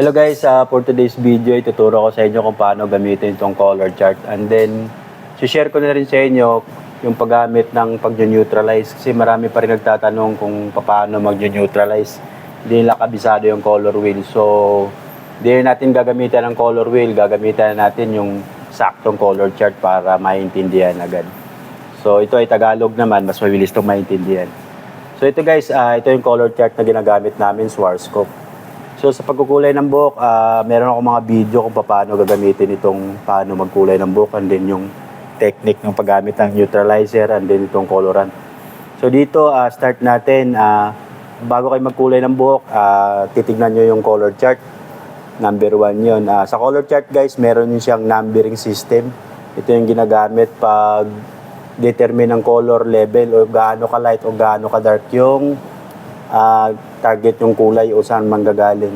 Hello guys, uh, for today's video, ituturo ko sa inyo kung paano gamitin itong color chart. And then, share ko na rin sa inyo yung paggamit ng pag-neutralize. Kasi marami pa rin nagtatanong kung paano mag-neutralize. Hindi nila kabisado yung color wheel. So, hindi natin gagamitan ng color wheel. Gagamitan natin yung saktong color chart para maintindihan agad. So, ito ay Tagalog naman. Mas mabilis itong maintindihan. So, ito guys, ah, ito yung color chart na ginagamit namin, Swarovscope. So sa pagkukulay ng buhok, ah, meron ako mga video kung paano gagamitin itong paano magkulay ng buhok and then yung technique ng paggamit ng neutralizer and then itong colorant. So dito, ah, start natin. ah, bago kayo magkulay ng buhok, ah, titignan nyo yung color chart. Number one yun. Ah, sa color chart guys, meron yun siyang numbering system. Ito yung ginagamit pag determine ng color level o gaano ka light o gaano ka dark yung ah, target yung kulay o saan manggagaling.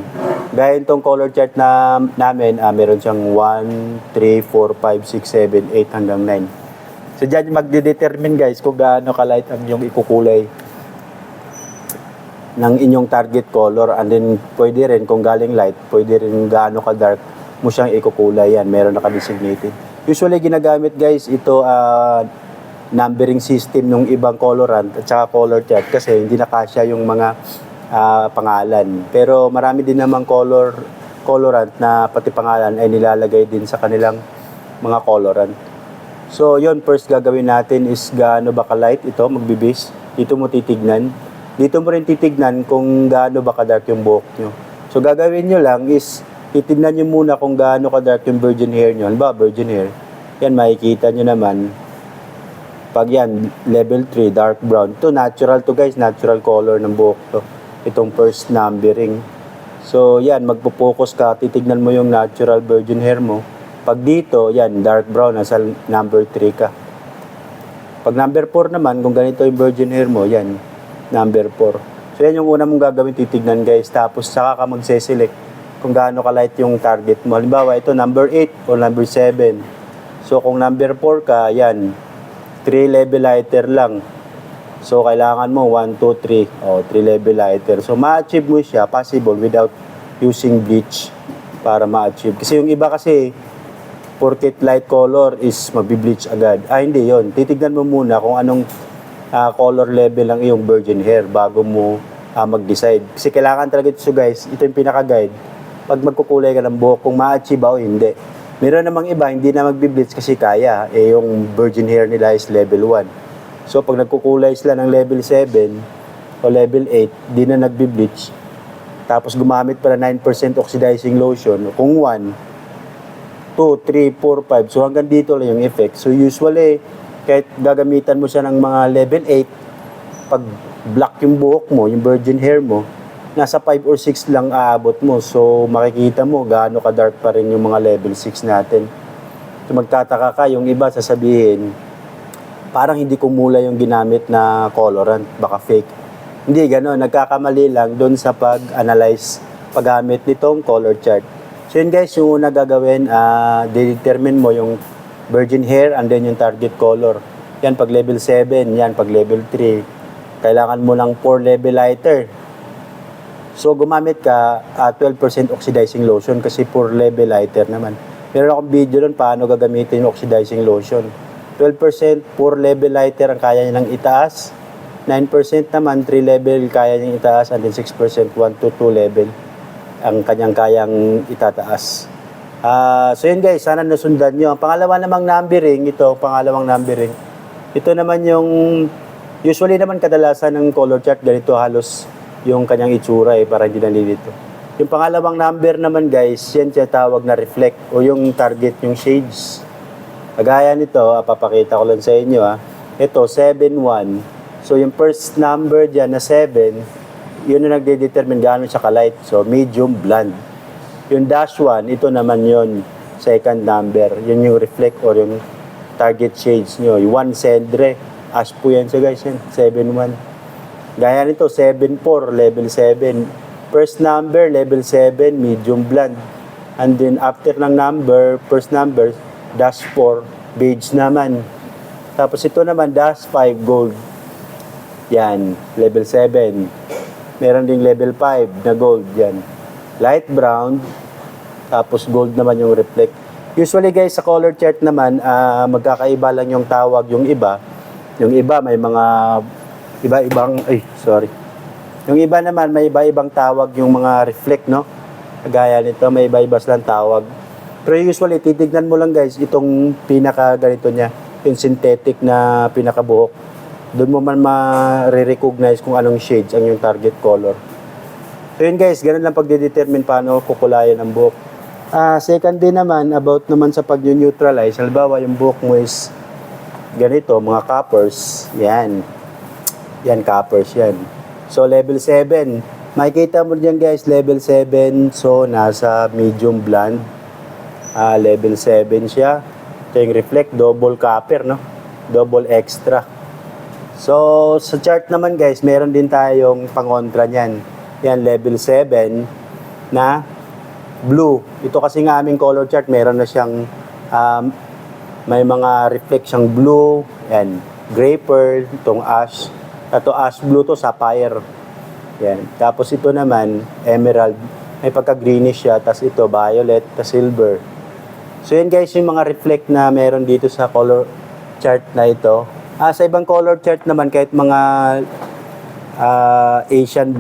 Gaya itong color chart na namin, ah, meron siyang 1, 3, 4, 5, 6, 7, 8 hanggang 9. So dyan magde-determine guys kung gaano ka light ang yung ikukulay ng inyong target color and then pwede rin kung galing light, pwede rin gaano ka dark mo siyang ikukulay yan. Meron na kami designated. Usually ginagamit guys ito ah, numbering system ng ibang colorant at saka color chart kasi hindi nakasya yung mga ah, pangalan. Pero marami din namang color colorant na pati pangalan ay nilalagay din sa kanilang mga colorant. So, yon first gagawin natin is gaano ba ka-light ito, magbibis. Dito mo titignan. Dito mo rin titignan kung gaano ba ka-dark yung buhok nyo. So, gagawin nyo lang is titignan nyo muna kung gaano ka-dark yung virgin hair nyo. Ba, virgin hair. Yan, makikita nyo naman. Pag yan, level 3, dark brown. To natural to guys, natural color ng buhok to. Itong first numbering. So, yan, magpo-focus ka, titignan mo yung natural virgin hair mo. Pag dito, yan, dark brown, nasa number 3 ka. Pag number 4 naman, kung ganito yung virgin hair mo, yan, number 4. So, yan yung una mong gagawin, titignan guys. Tapos, saka ka magse-select kung gaano ka-light yung target mo. Halimbawa, ito, number 8 o number 7. So, kung number 4 ka, yan, 3 level lighter lang. So, kailangan mo 1, 2, 3. O, 3 level lighter. So, ma-achieve mo siya, possible, without using bleach para ma-achieve. Kasi yung iba kasi, porket light color is mabibleach agad. Ah, hindi yon. Titignan mo muna kung anong ah, color level ng iyong virgin hair bago mo ah, mag-decide. Kasi kailangan talaga ito, so guys, ito yung pinaka-guide. Pag magkukulay ka ng buhok, kung ma-achieve o hindi. Meron namang iba, hindi na magbi-bleach kasi kaya. Eh, yung virgin hair nila is level 1. So, pag nagkukulay sila ng level 7 o level 8, di na nagbi-bleach. Tapos gumamit pa na 9% oxidizing lotion. Kung 1, 2, 3, 4, 5. So hanggang dito lang yung effect. So usually, kahit gagamitan mo siya ng mga level 8, pag black yung buhok mo, yung virgin hair mo, nasa 5 or 6 lang aabot mo. So makikita mo gaano ka dark pa rin yung mga level 6 natin. So magtataka ka, yung iba sasabihin, parang hindi kumula yung ginamit na colorant, baka fake. Hindi gano'n, nagkakamali lang doon sa pag-analyze paggamit nitong color chart. So yun guys, yung una gagawin, ah determine mo yung virgin hair and then yung target color. Yan pag level 7, yan pag level 3. Kailangan mo ng 4 level lighter. So gumamit ka ah, 12% oxidizing lotion kasi 4 level lighter naman. Meron akong video doon paano gagamitin yung oxidizing lotion. 12% 4 level lighter ang kaya niya ng itaas. 9% naman 3 level kaya niyang itaas and then 6% 1 to 2 level ang kanyang kayang itataas. Ah, so yun guys, sana nasundan nyo. Ang pangalawa namang numbering, ito, pangalawang numbering. Ito naman yung, usually naman kadalasan ng color chart, ganito halos yung kanyang itsura eh, para hindi nalilito. Yung pangalawang number naman guys, yan siya tawag na reflect o yung target, yung shades. Kagaya nito, ah, papakita ko lang sa inyo ah. Ito, 7-1. So yung first number dyan na 7, yun yung nagde-determine gaano siya ka-light. So, medium, blonde. Yung dash 1, ito naman yun, second number. Yun yung reflect or yung target shades nyo. Yung 1 cendre, ash po yan siya guys, yan, 7-1. Gaya nito, 7-4, level 7. First number, level 7, medium blonde. And then, after ng number, first number, dash 4, beige naman. Tapos ito naman, dash 5, gold. Yan, level 7. Meron ding level 5 na gold yan. light brown, tapos gold naman yung reflect. Usually guys, sa color chart naman, ah, magkakaiba lang yung tawag yung iba. Yung iba may mga iba-ibang, ay, sorry. Yung iba naman, may iba-ibang tawag yung mga reflect, no? Kagaya nito, may iba-iba silang tawag. Pero usually, titignan mo lang guys, itong pinaka ganito niya, yung synthetic na pinakabuhok. Doon mo man ma-recognize kung anong shades ang yung target color. So yun guys, ganun lang pagde-determine paano kukulayan ang buhok. Ah, second din naman, about naman sa pag-neutralize, halimbawa yung buhok mo is ganito, mga coppers, yan. Yan, coppers yan. So, level 7. Makikita mo dyan guys, level 7. So, nasa medium blonde. Ah, level 7 siya. Ito yung reflect, double copper, no? Double extra. So, sa chart naman guys, meron din tayong pangontra niyan. Yan, level 7 na blue. Ito kasi nga aming color chart, meron na siyang um, may mga reflect siyang blue, yan, gray pearl, itong ash. Ito ash blue to, sapphire. Yan. Tapos ito naman, emerald. May pagka-greenish siya. Tapos ito, violet, tapos silver. So yan guys, yung mga reflect na meron dito sa color chart na ito. Ah, sa ibang color chart naman, kahit mga ah, Asian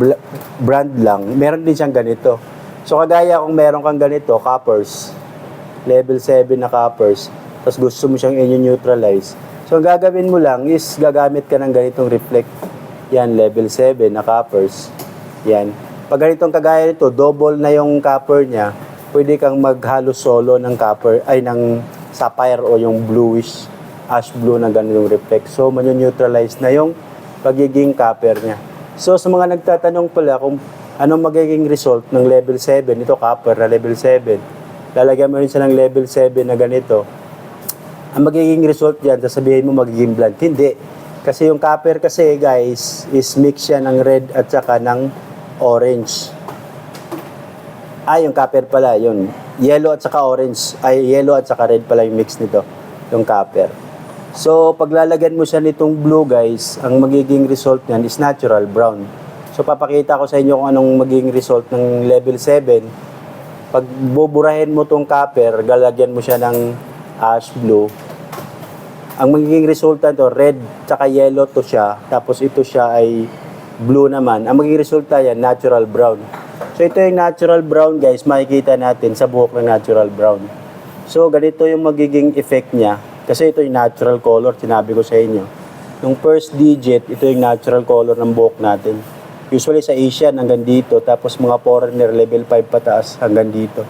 brand lang, meron din siyang ganito. So kagaya kung meron kang ganito, coppers, level 7 na coppers, tapos gusto mo siyang i-neutralize. So ang gagawin mo lang is gagamit ka ng ganitong reflect. Yan, level 7 na coppers. Yan. Pag ganitong kagaya nito, double na yung copper niya, pwede kang maghalo solo ng copper, ay ng sapphire o yung bluish, ash blue na ganitong reflect. So, neutralize na yung pagiging copper niya. So, sa mga nagtatanong pala kung anong magiging result ng level 7, ito copper na level 7, lalagyan mo rin siya ng level 7 na ganito, ang magiging result yan, sasabihin mo magiging blunt. Hindi. Kasi yung copper kasi, guys, is mix siya ng red at saka ng orange. Ah, yung copper pala, yun. Yellow at saka orange. Ay, yellow at saka red pala yung mix nito. Yung copper. So, paglalagyan mo siya nitong blue, guys, ang magiging result niyan is natural brown. So, papakita ko sa inyo kung anong magiging result ng level 7. Pag buburahin mo tong copper, galagyan mo siya ng ash blue. Ang magiging resulta to red tsaka yellow to siya. Tapos ito siya ay blue naman. Ang magiging resulta yan, natural brown. So ito yung natural brown guys, makikita natin sa buhok ng natural brown. So ganito yung magiging effect niya. Kasi ito yung natural color, sinabi ko sa inyo. Yung first digit, ito yung natural color ng buhok natin. Usually sa Asian hanggang dito, tapos mga foreigner level 5 pataas hanggang dito.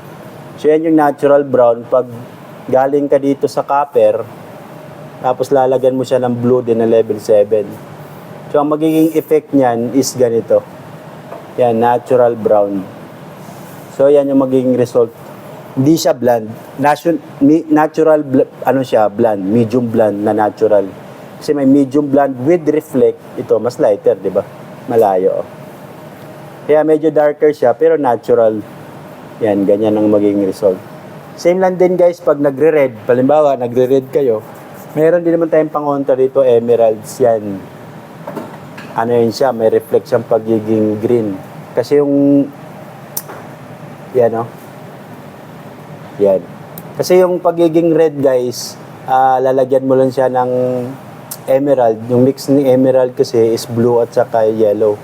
So yan yung natural brown. Pag galing ka dito sa copper, tapos lalagyan mo siya ng blue din na level 7. So ang magiging effect niyan is ganito. Yan, natural brown. So yan yung magiging result. Hindi siya mi- natural, ano siya, blonde. Medium blonde na natural. Kasi may medium blonde with reflect. Ito, mas lighter, di ba? Malayo. oh. Kaya medyo darker siya, pero natural. Yan, ganyan ang magiging result. Same lang din guys, pag nagre-red, palimbawa, nagre-red kayo, meron din naman tayong pangontra dito, emeralds yan. Ano yun siya, may reflect siyang pagiging green. Kasi yung, yan o, yan. Kasi yung pagiging red guys, ah, lalagyan mo lang siya ng emerald. Yung mix ni emerald kasi is blue at saka yellow.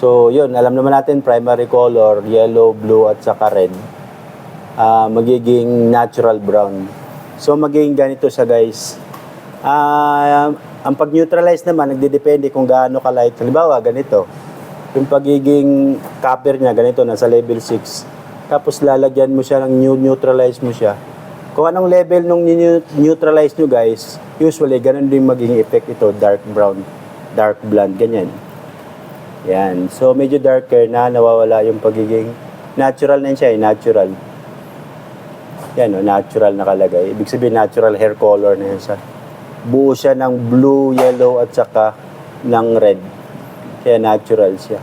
So, yun, alam naman natin primary color, yellow, blue at saka red. Ah, magiging natural brown. So, magiging ganito siya guys. Ah, ang pag-neutralize naman, nagdedepende kung gaano ka-light. Halimbawa, ganito. Yung pagiging copper niya, ganito, nasa level 6. Tapos lalagyan mo siya ng new neutralize mo siya. Kung anong level nung neutralize nyo guys, usually ganun din magiging effect ito, dark brown, dark blonde, ganyan. Yan. So, medyo darker na, nawawala yung pagiging natural na siya, eh, natural. Yan, oh, natural nakalagay. Ibig sabihin, natural hair color na yun siya. Buo siya ng blue, yellow, at saka ng red. Kaya natural siya.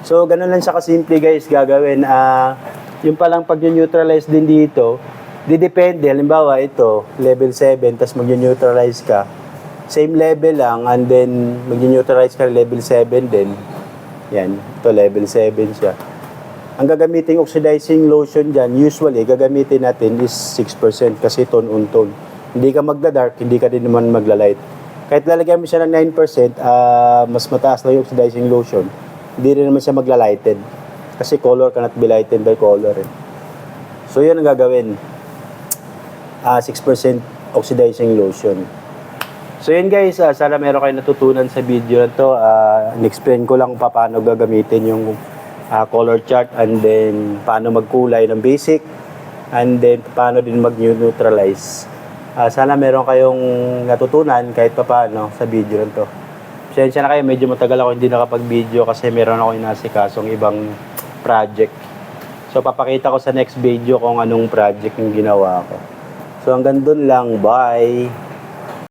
So, ganun lang siya kasimple guys gagawin. Ah, yung palang pag-neutralize din dito, didepende. Halimbawa, ito, level 7, tapos mag-neutralize ka. Same level lang, and then mag-neutralize ka level 7 din. Yan, ito level 7 siya. Ang gagamiting oxidizing lotion dyan, usually, gagamitin natin is 6% kasi tone on tone. Hindi ka magda-dark, hindi ka din naman magla-light. Kahit lalagyan mo siya ng 9%, ah, mas mataas na yung oxidizing lotion, hindi rin naman siya magla-lighten. Kasi color cannot be lightened by color. Eh. So, yun ang gagawin. Ah, 6% oxidizing lotion. So yun guys, ah, sana meron kayo natutunan sa video na to. Uh, explain ko lang pa paano gagamitin yung ah, color chart and then paano magkulay ng basic and then paano din mag-neutralize. Ah, sana meron kayong natutunan kahit pa paano sa video na to. Pasensya na kayo, medyo matagal ako hindi nakapag-video kasi meron ako inasikasong ibang project. So papakita ko sa next video kung anong project yung ginawa ko. So hanggang dun lang, bye!